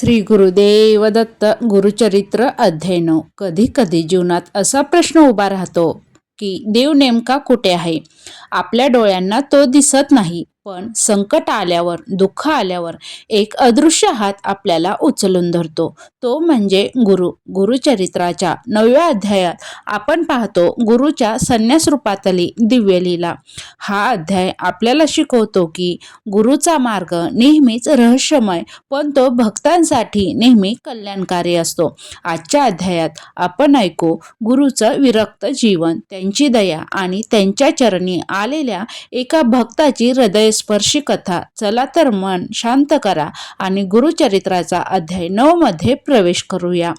श्री गुरुदेव दत्त गुरुचरित्र अध्ययन. कधी कधी जीवनात असा प्रश्न उभा राहतो की देव नेमका कुठे आहे? आपल्या डोळ्यांना तो दिसत नाही. पण संकट आल्यावर दुःख आल्यावर एक अदृश्य हात आपल्याला उचलून धरतो. तो म्हणजे गुरु. गुरुचरित्राच्या नवव्या अध्यायात आपण पाहतो गुरुच्या संन्यास रूपातली दिव्य लीला हा अध्याय आपल्याला शिकवतो की गुरुचा मार्ग नेहमीच रहस्यमय पण तो भक्तांसाठी नेहमी कल्याणकारी असतो. आजच्या अध्यायात आपण ऐकू गुरुचं विरक्त जीवन त्यांची दया आणि त्यांच्या चरणी आलेल्या एका भक्ताची हृदय हृदयस्पर्शी कथा चला तर मन शांत करा आणि गुरुचरित्राचा अध्याय नऊ मध्ये प्रवेश करूया.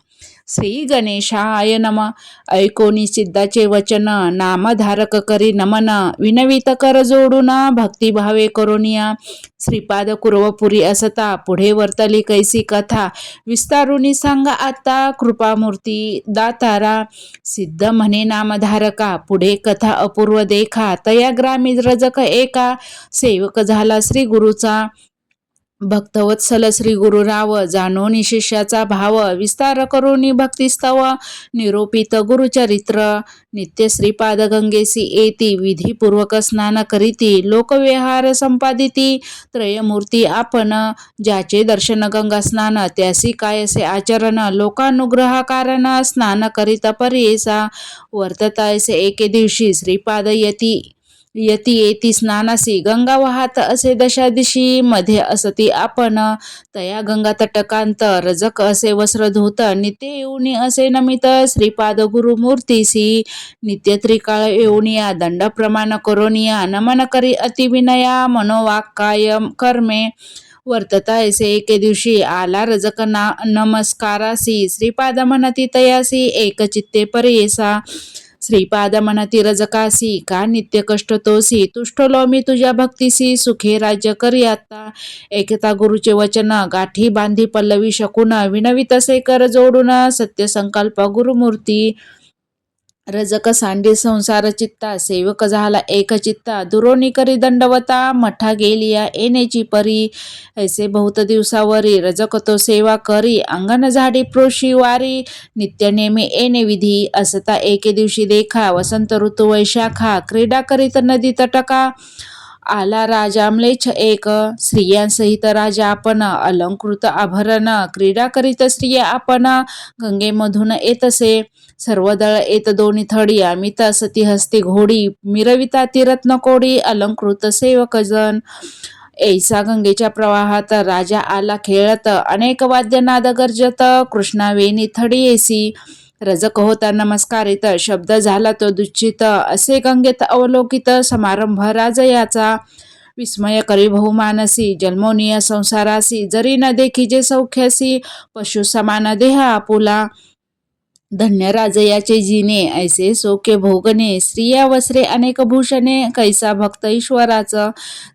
श्री गणेशाय नम। ऐकोनी सिद्धाचे वचन नामधारक करी नमन। विनवित कर जोडून भक्तिभावे करोनिया श्रीपाद कुर्वपुरी असता पुढे वर्तली कैसी कथा। विस्तारुनी सांगा आता कृपामूर्ती दातारा। सिद्ध म्हणे नामधारका पुढे कथा अपूर्व देखा। तया ग्रामी रजक एका। सेवक झाला श्री गुरुचा। भक्तवत्सल श्री गुरुराव जाणोनी शिष्याचा भाव विस्तार करून भक्तिस्तव निरोपित गुरुचरित्र नित्य श्रीपाद गंगेसी येती विधीपूर्वक स्नान करीती लोकविहार संपादिती त्रयमूर्ती आपण ज्याचे दर्शन गंगा स्नान त्यासी कायसे आचरण लोकानुग्रह कारण स्नान करीत परेसा वर्ततायसे एके दिवशी श्रीपाद यती. यती येती स्नानासी गंगा वाहत असे दशा दिशी मध्ये असती आपण. तया गंगा तटकांत रजक असे वस्त्र धोत नित्य येऊनी असे नमित श्रीपाद गुरुमूर्तीसी. नित्य त्रिकाळ येऊनिया दंड प्रमाण करोनिया नमन करी अतिविनया मनोवाक्काय कर्मे. वर्तता ऐसे एके दिवशी आला रजक ना नमस्कारासी. श्रीपाद म्हणती तयासी एक चित्ते परेसा श्रीपादमन तिरजकासी का नित्य कष्ट तोसी तुष्टलो मी तुझ्या भक्तीसी सुखे राज्य करी आता एकता गुरुचे वचन गाठी बांधी पल्लवी शकून विनवी तसे कर जोडून सत्य संकल्प गुरुमूर्ती. रजक सांडी संसार चित्ता सेवक झाला एक चित्ता. दुरोनी करी दंडवता मठा गेलिया येण्याची परी. ऐसे बहुत दिवसावरी रजक तो सेवा करी. अंगण झाडी प्रोशी वारी. नित्य नेमे येणे विधी. असता एके दिवशी देखा. वसंत ऋतू वैशाखा. क्रीडा करीत नदी तटका आला राजा म्लेच्छ एक. स्त्रियांसहित राजा आपण अलंकृत आभरण क्रीडा करीत स्त्रिया आपण. गंगेमधून येतसे सर्वदळ येत दोन्ही थडी अमित सती हस्ती घोडी मिरविता तीरत्न कोडी अलंकृत सेवक जन. ऐसा गंगेच्या प्रवाहात राजा आला खेळत अनेक वाद्यनाद गर्जत कृष्णावेणी थडी एसी रजक होता नमस्कारित शब्द झाला तो दुच्छित असे गंगेत अवलोकित समारंभ राजयाचा. विस्मय करी बहुमानसी जन्मोनिय संसारासी जरी न देखी जे सौख्यासी पशु समान देह आपुला. धन्य राजयाचे जिने ऐसे सोके भोगणे स्त्रिया वस्त्रे अनेक भूषणे कैसा भक्त ईश्वराचं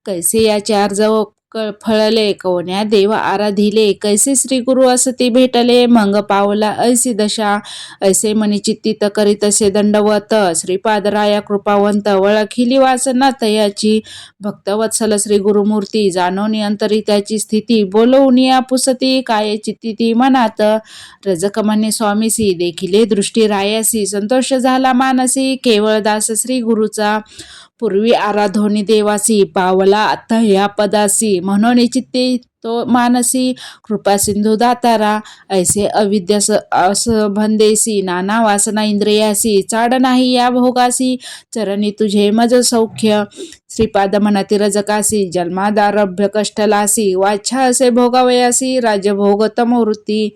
कैसे याचे अर्जव फळले कोण्या देव आराधिले कैसे श्री गुरु असती भेटले? मंग पावला ऐसी दशा ऐसे मनी चित्तित करीत असे दंडवत. श्रीपादराया कृपावंत वळखिली वासना तयाची. भक्तवत्सल श्री गुरुमूर्ती जाणवणी अंतरी त्याची स्थिती बोलवून आपुसती पुसती काय चित्ती मनात. रजक म्हणे स्वामीसी देखिले दृष्टी रायासी संतोष झाला मानसी केवळ दास श्री गुरुचा पूर्वी आराधोनी देवासी पावला आता या पदासी. म्हणून चित्ते तो मानसी कृपा सिंधू दातारा ऐसे अविद्या असभंदेसी नाना वासना इंद्रियासी चाड नाही या भोगासी चरणी तुझे मज सौख्य श्रीपाद मनाती रजकासी जन्मादारभ्य कष्टलासी वाच्छा असे भोगावयासी राजभोग तमवृत्ती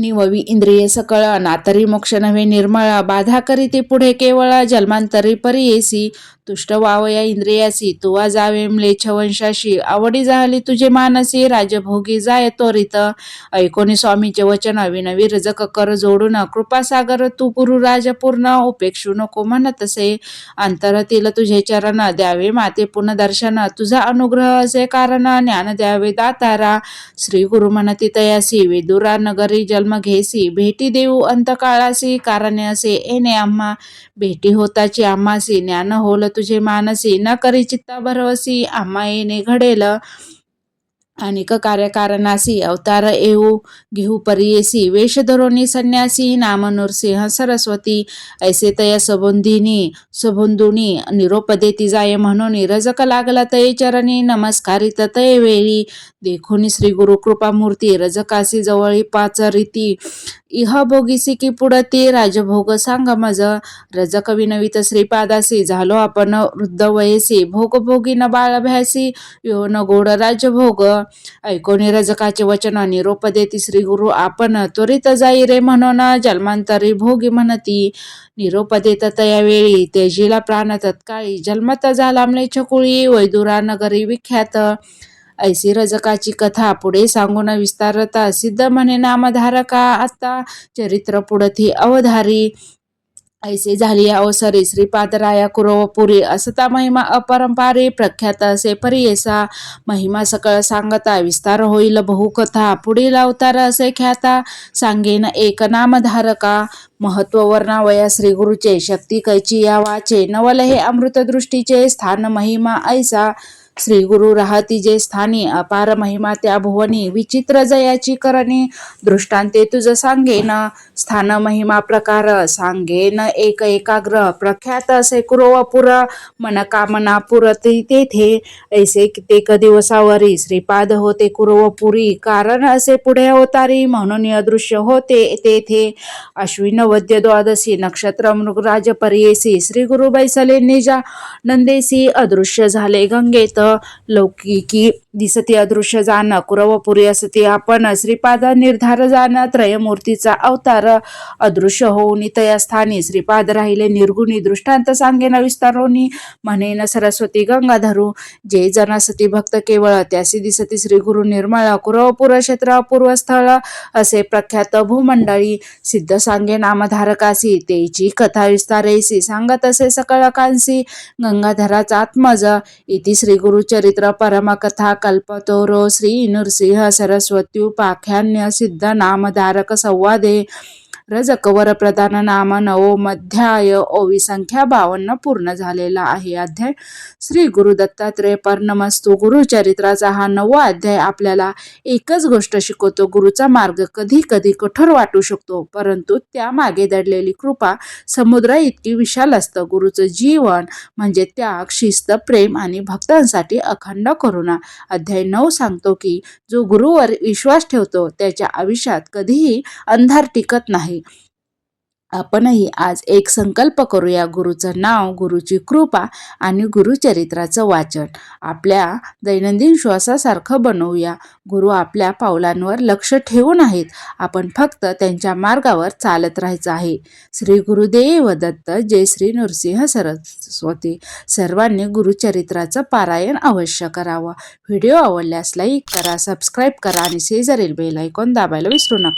निववी इंद्रिय सकळ नातरी मोक्ष नव्हे निर्मळ बाधा करीते पुढे केवळ जन्मांतरी परी येसी तुष्ट वावया इंद्रियासी तुवा जावे म्लेच्छ आवडी झाली तुझे मानसी राजभोगी जाय त्वरित. ऐकोनी स्वामीचे वचन विनवी रजक कर जोडून कृपासागर तू पुरु राजपूर्ण उपेक्षू नको म्हणतसे. अंतरतील तुझे चरण द्यावे माते पुनदर्शन तुझा अनुग्रह असे कारण ज्ञान द्यावे दातारा. श्री गुरु म्हणती तयासी विदुरा नगरी जल घेसी भेटी देऊ अंतकाळासी कारणे असे एने आम्हा भेटी होताची आम्हासी ज्ञान होल तुझे मानसी न करी चित्ता भरवसी आम्हा येणे घडेल अनेक कार्यकारणासी अवतार येऊ घेऊ परियेसी वेशधरोनी संन्यासी नाम नृसिंह सरस्वती ऐसे तया सबोंधिनी सबोंधुनी निरोपदेती जाय म्हणून रजक लागला तये चरणी नमस्कारित तये वेळी देखोनी श्री गुरु कृपा मूर्ती रजकासी जवळी पाचरिती इह भोगीसी की पुढती राजभोग सांग मज रजक विनवित श्रीपादासी झालो आपण वृद्ध वयसी भोग भोगी न बाळ भ्यासी यो न गोड राजभोग ऐकोनी रजकाचे वचन निरोप देती श्री गुरु. आपण त्वरित जाई रे म्हणून जन्मांतरी भोगी म्हणती. निरोप देत तयावेळी तेजीला प्राण तत्काळी जन्मत झाला छकुळी वैदुरा नगरी विख्यात. ऐसी रजकाची कथा पुढे सांगून विस्तारता सिद्ध म्हणे नामधारका. आता चरित्र पुढती अवधारी. ऐसे झाली अवसरी श्रीपादराया कुरवपुरी असता महिमा अपरंपारी प्रख्यात असे परियेसा महिमा सकळ सांगता विस्तार होईल बहुकथा पुढील अवतार असे ख्याता सांगेन एक नामधारका महत्त्व वर्णावया श्री गुरुचे शक्ती कैची या वाचे नवल हे अमृतदृष्टीचे स्थान महिमा ऐसा श्री गुरु राहती जे स्थानी अपार महिमा त्या भुवनी विचित्र जयाची करणी दृष्टांते तुझ सांगेन स्थान महिमा प्रकार सांगेन एक एकाग्र प्रख्यात असे कुरवपुर मन कामना पुरती तेथे ऐसे कित्येक दिवसावरी श्रीपाद होते कुरवपुरी कारण असे पुढे अवतारी म्हणून अदृश्य होते तेथे. अश्विन वद्य द्वादशी नक्षत्र मृगराज परियेसी श्री गुरु बैसले निजा नंदेसी अदृश्य झाले गंगेत लौकिकी दिसती अदृश्य जाण कुरवपुरी असती आपण श्रीपाद निर्धार जाण त्रयमूर्तीचा अवतार अदृश्य होऊन तया स्थानी. श्रीपाद राहिले निर्गुणी दृष्टांत सांगेन विस्तारोनी. म्हणेन सरस्वती गंगाधरू जे जनसती भक्त केवळ त्यासी दिसती श्री गुरु निर्मळ कुरवपुर क्षेत्र अपूर्व स्थळ असे प्रख्यात भूमंडळी. सिद्ध सांगे नामधारकासी तेची कथा विस्तारेसी सांगत असे सकळकांसी गंगाधराचा आत्मज इति श्री गुरुचरित्र परमकथा कल्पतोरो श्री नृसिंह सरस्वत्युपाख्यान्य सिद्ध नामधारक संवादे रजक वरप्रधान नाम नवोमध्याय ओवी संख्या बावन्न पूर्ण झालेला आहे. अध्याय श्री गुरु दत्तात्रय पर्णमस्तू गुरुचरित्राचा हा नवा अध्याय आपल्याला एकच गोष्ट शिकवतो. गुरुचा मार्ग कधी कधी कठोर वाटू शकतो परंतु त्यामागे दडलेली कृपा समुद्र इतकी विशाल असतं. गुरुचं जीवन म्हणजे त्याग शिस्त प्रेम आणि भक्तांसाठी अखंड करुणा. अध्याय नऊ सांगतो की जो गुरुवर विश्वास ठेवतो त्याच्या आयुष्यात कधीही अंधार टिकत नाही. आपणही आज एक संकल्प करूया गुरुचं नाव गुरुची कृपा आणि गुरुचरित्राचं वाचन. आपल्या दैनंदिन श्वासासारखं बनवूया. गुरु आपल्या पावलांवर लक्ष ठेवून आहेत. आपण फक्त त्यांच्या मार्गावर चालत राहायचं आहे. श्री गुरुदेव दत्त जय श्री नृसिंह सरस्वती. सर्वांनी गुरुचरित्राचं पारायण अवश्य करावं. व्हिडिओ आवडल्यास लाईक करा सबस्क्राईब करा आणि शेजारील बेल ऐकून दाबायला विसरू नका.